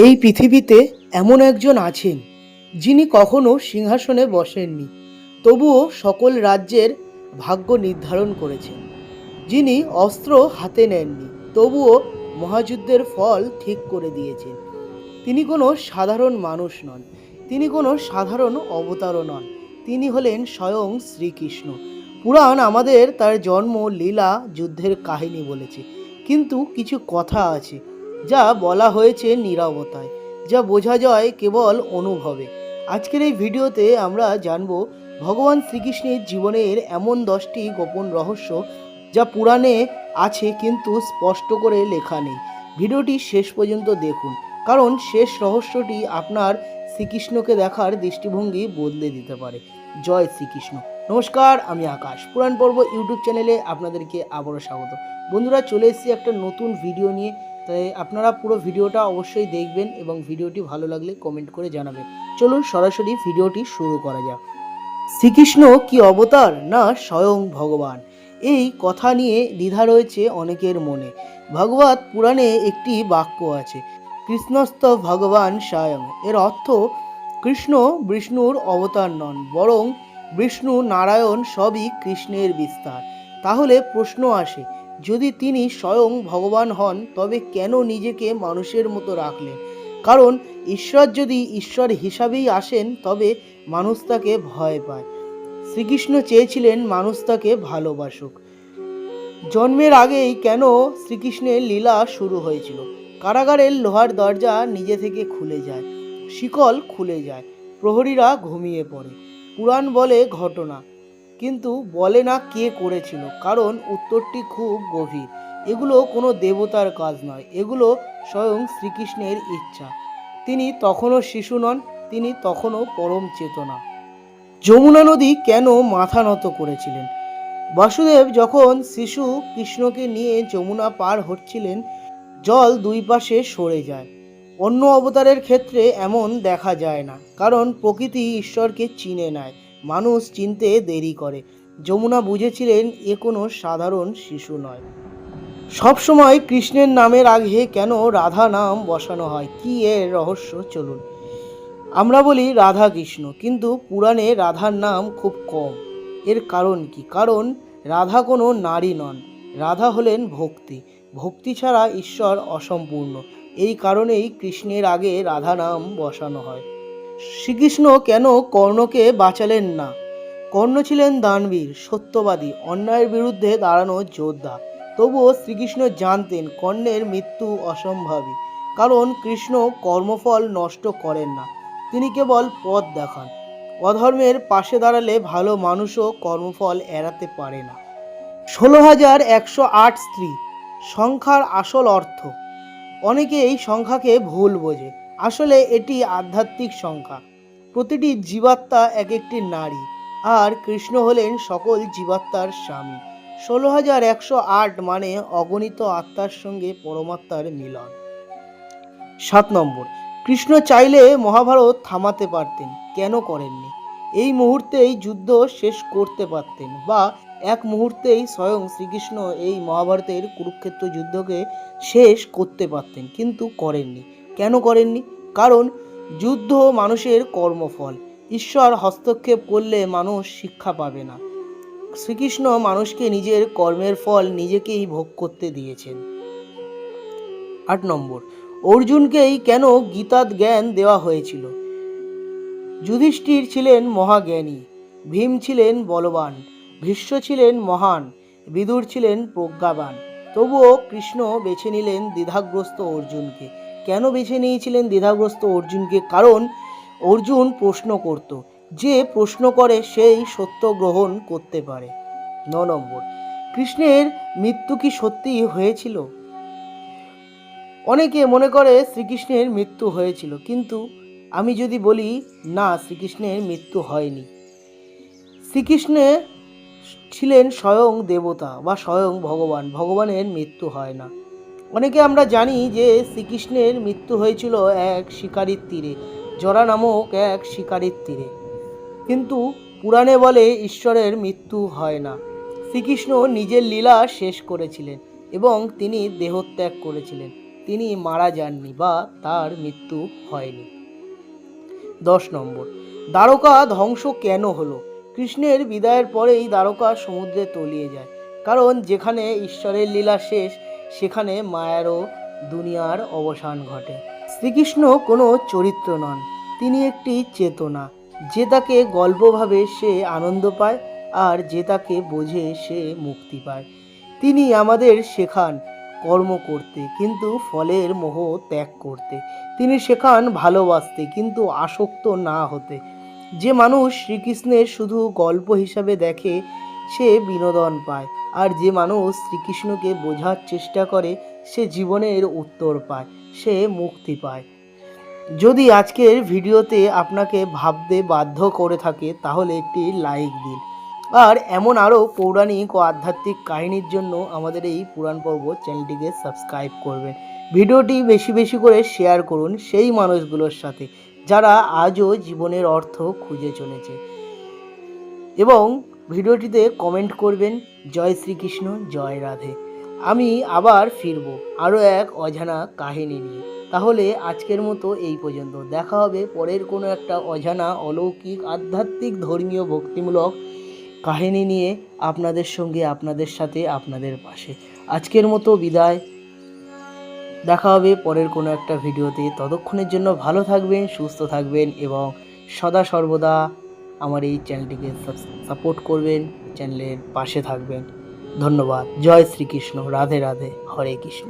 এই পৃথিবীতে এমন একজন আছেন যিনি কখনো সিংহাসনে বসেননি, তবুও সকল রাজ্যের ভাগ্য নির্ধারণ করেছেন। যিনি অস্ত্র হাতে নেননি, তবুও মহাযুদ্ধের ফল ঠিক করে দিয়েছেন। তিনি কোনো সাধারণ মানুষ নন, তিনি কোনো সাধারণ অবতারও নন, তিনি হলেন স্বয়ং শ্রীকৃষ্ণ। পুরাণ আমাদের তার জন্ম, লীলা, যুদ্ধের কাহিনী বলেছে, কিন্তু কিছু কথা আছে। যা বলা হয়েছে নিরবতায়, যা বোঝা যায় কেবল অনুভবে। আজকের এই ভিডিওতে আমরা জানব ভগবান শ্রীকৃষ্ণের জীবনের এমন দশটি গোপন রহস্য যা পুরাণে আছে কিন্তু স্পষ্ট করে লেখা নেই। ভিডিওটি শেষ পর্যন্ত দেখুন, কারণ শেষ রহস্যটি আপনার শ্রীকৃষ্ণকে দেখার দৃষ্টিভঙ্গি বদলে দিতে পারে। জয় শ্রীকৃষ্ণ। নমস্কার, আমি আকাশ। পুরাণ পর্ব ইউটিউব চ্যানেলে আপনাদেরকে আবারও স্বাগত। বন্ধুরা, চলে এসেছি একটা নতুন ভিডিও নিয়ে। তাই আপনারা পুরো ভিডিওটা অবশ্যই দেখবেন এবং ভিডিওটি ভালো লাগলে কমেন্ট করে জানাবেন। চলুন সরাসরি ভিডিওটি শুরু করা যাক। শ্রীকৃষ্ণ কি অবতার না স্বয়ং ভগবান? এই কথা নিয়ে দ্বিধা রয়েছে অনেকের মনে। ভগবত পুরাণে একটি বাক্য আছে, কৃষ্ণস্থ ভগবান স্বয়ং। এর অর্থ, কৃষ্ণ বিষ্ণুর অবতার নন, বরং বিষ্ণু নারায়ণ সবই কৃষ্ণের বিস্তার। তাহলে প্রশ্ন আসে, যদি তিনি স্বয়ং ভগবান হন, তবে কেন নিজেকে মানুষের মতো রাখলেন? কারণ ঈশ্বর যদি ঈশ্বর হিসাবেই আসেন, তবে মানুষ তাকে ভয় পায়। শ্রীকৃষ্ণ চেয়েছিলেন মানুষ তাকে ভালোবাসুক। জন্মের আগেই কেন শ্রীকৃষ্ণের লীলা শুরু হয়েছিল? কারাগারের লোহার দরজা নিজে থেকে খুলে যায়, শিকল খুলে যায়, প্রহরীরা ঘুমিয়ে পড়ে। পুরাণ বলে ঘটনা। কিন্তু বলে না কে করেছিল, কারণ উত্তরটি খুব গভীর। এগুলো কোনো দেবতার কাজ নয়, এগুলো স্বয়ং শ্রীকৃষ্ণের ইচ্ছা। তিনি তখনও শিশু নন, তিনি তখনও পরম চেতনা। যমুনা নদী কেন মাথা নত করেছিলেন? বাসুদেব যখন শিশু কৃষ্ণকে নিয়ে যমুনা পার হচ্ছিলেন, জল দুই পাশে সরে যায়। অন্য অবতারের ক্ষেত্রে এমন দেখা যায় না, কারণ প্রকৃতি ঈশ্বরকে চিনে নেয়, মানুষ চিনতে দেরি করে। যমুনা বুঝেছিলেন, এ কোনো সাধারণ শিশু নয়। সবসময় কৃষ্ণের নামের আগে কেন রাধা নাম বসানো হয়? কি এর রহস্য? চলুন। আমরা বলি রাধা কৃষ্ণ কিন্তু পুরাণে রাধার নাম খুব কম। এর কারণ কি? কারণ রাধা কোনো নারী নন। রাধা হলেন ভক্তি। ভক্তি ছাড়া ঈশ্বর অসম্পূর্ণ। এই কারণেই কৃষ্ণের আগে রাধা নাম বসানো হয়। শ্রীকৃষ্ণ কেন কর্ণকে বাঁচালেন না? কর্ণ ছিলেন দানবীর, সত্যবাদী, অন্যায়ের বিরুদ্ধে দাঁড়ানো যোদ্ধা। তবুও শ্রীকৃষ্ণ জানতেন কর্ণের মৃত্যু অসম্ভাবী, কারণ কৃষ্ণ কর্মফল নষ্ট করেন না। তিনি কেবল পথ দেখান। অধর্মের পাশে দাঁড়ালে ভালো মানুষও কর্মফল এড়াতে পারে না। ষোলো হাজার একশো আট স্ত্রী, সংখ্যার আসল অর্থ অনেকে এই সংখ্যাকে ভুল বোঝে। আসলে এটি আধ্যাত্মিক সংখ্যা। প্রতিটি জীবাত্মা এক একটি নারী, আর কৃষ্ণ হলেন সকল জীবাত্মার স্বামী। ষোলো হাজার একশো আট মানে অগণিত আত্মার সঙ্গে পরমাত্মার মিলন। সাত নম্বর, কৃষ্ণ চাইলে মহাভারত থামাতে পারতেন, কেন করেননি? এই মুহূর্তেই যুদ্ধ শেষ করতে পারতেন বা এক মুহূর্তেই স্বয়ং শ্রীকৃষ্ণ এই মহাভারতের কুরুক্ষেত্র যুদ্ধকে শেষ করতে পারতেন, কিন্তু করেননি। কেন করেননি? কারণ যুদ্ধ মানুষের কর্মফল। ঈশ্বর হস্তক্ষেপ করলে মানুষ শিক্ষা পাবে না। শ্রীকৃষ্ণ মানুষকে নিজের কর্মের ফল নিজেকেই ভোগ করতে দিয়েছেন। আট নম্বর, অর্জুনকেই কেন গীতার জ্ঞান দেওয়া হয়েছিল? যুধিষ্ঠির ছিলেন মহাজ্ঞানী, ভীম ছিলেন বলবান। ভীষ্ম ছিলেন মহান, বিদুর ছিলেন প্রজ্ঞাবান। তবুও কৃষ্ণ বেছে নিলেন দ্বিধাগ্রস্ত অর্জুনকে। কেন বেছে নিয়েছিলেন দ্বিধাগ্রস্ত অর্জুনকে? কারণ অর্জুন প্রশ্ন করত, যে প্রশ্ন করে সেই সত্য গ্রহণ করতে পারে। ন নম্বর, কৃষ্ণের মৃত্যু কি সত্যি হয়েছিল? অনেকে মনে করে শ্রীকৃষ্ণের মৃত্যু হয়েছিল, কিন্তু আমি যদি বলি, না, শ্রীকৃষ্ণের মৃত্যু হয়নি। শ্রীকৃষ্ণে ছিলেন স্বয়ং দেবতা বা স্বয়ং ভগবান। ভগবানের মৃত্যু হয় না। অনেকে আমরা জানি যে শ্রীকৃষ্ণের মৃত্যু হয়েছিল এক শিকারীর তীরে, জরা নামক এক শিকারীর তীরে। কিন্তু পুরাণে বলে ঈশ্বরের মৃত্যু হয় না। শ্রীকৃষ্ণ নিজের লীলা শেষ করেছিলেন এবং তিনি দেহত্যাগ করেছিলেন। তিনি মারা যাননি বা তার মৃত্যু হয়নি। দশ নম্বর, দ্বারকা ধ্বংস কেন হলো? কৃষ্ণের বিদায়ের পরেই দ্বারকা সমুদ্রে তলিয়ে যায়। কারণ যেখানে ঈশ্বরের লীলা শেষ, সেখানে মায়ারও দুনিয়ার অবসান ঘটে। শ্রীকৃষ্ণ কোনো চরিত্র নন, তিনি একটি চেতনা। যে তাকে গল্পভাবে সে আনন্দ পায়, আর যে তাকে বোঝে সে মুক্তি পায়। তিনি আমাদের শেখান কর্ম করতে, কিন্তু ফলের মোহ ত্যাগ করতে। তিনি শেখান ভালোবাসতে, কিন্তু আসক্ত না হতে। যে মানুষ শ্রীকৃষ্ণের শুধু গল্প হিসাবে দেখে, সে বিনোদন পায়। আর যে মানুষ শ্রীকৃষ্ণকে বোঝার চেষ্টা করে, সে জীবনের উত্তর পায়, সে মুক্তি পায়। যদি আজকের ভিডিওতে আপনাকে ভাবতে বাধ্য করে থাকে, তাহলে একটি লাইক দিন। আর এমন আরও পৌরাণিক ও আধ্যাত্মিক কাহিনীর জন্য আমাদের এই পুরাণ পর্ব চ্যানেলটিকে সাবস্ক্রাইব করবেন। ভিডিওটি বেশি বেশি করে শেয়ার করুন সেই মানুষগুলোর সাথে। যারা আজও জীবনের অর্থ খুঁজে চলেছে। এবং ভিডিওটিতে কমেন্ট করবেন, জয় শ্রীকৃষ্ণ, জয় রাধে। আমি আবার ফিরব আরও এক অজানা কাহিনী নিয়ে। তাহলে আজকের মতো এই পর্যন্ত। দেখা হবে পরের কোনো একটা অজানা, অলৌকিক, আধ্যাত্মিক, ধর্মীয়, ভক্তিমূলক কাহিনী নিয়ে আপনাদের সঙ্গে, আপনাদের সাথে, আপনাদের পাশে। আজকের মতো বিদায়। দেখা হবে পরের কোনো একটা ভিডিওতে। ততক্ষণের জন্য ভালো থাকবেন, সুস্থ থাকবেন এবং সদা সর্বদা আমার এই চ্যানেলটিকে সাপোর্ট করবেন, চ্যানেলের পাশে থাকবেন। ধন্যবাদ। জয় শ্রীকৃষ্ণ। রাধে রাধে। হরে কৃষ্ণ।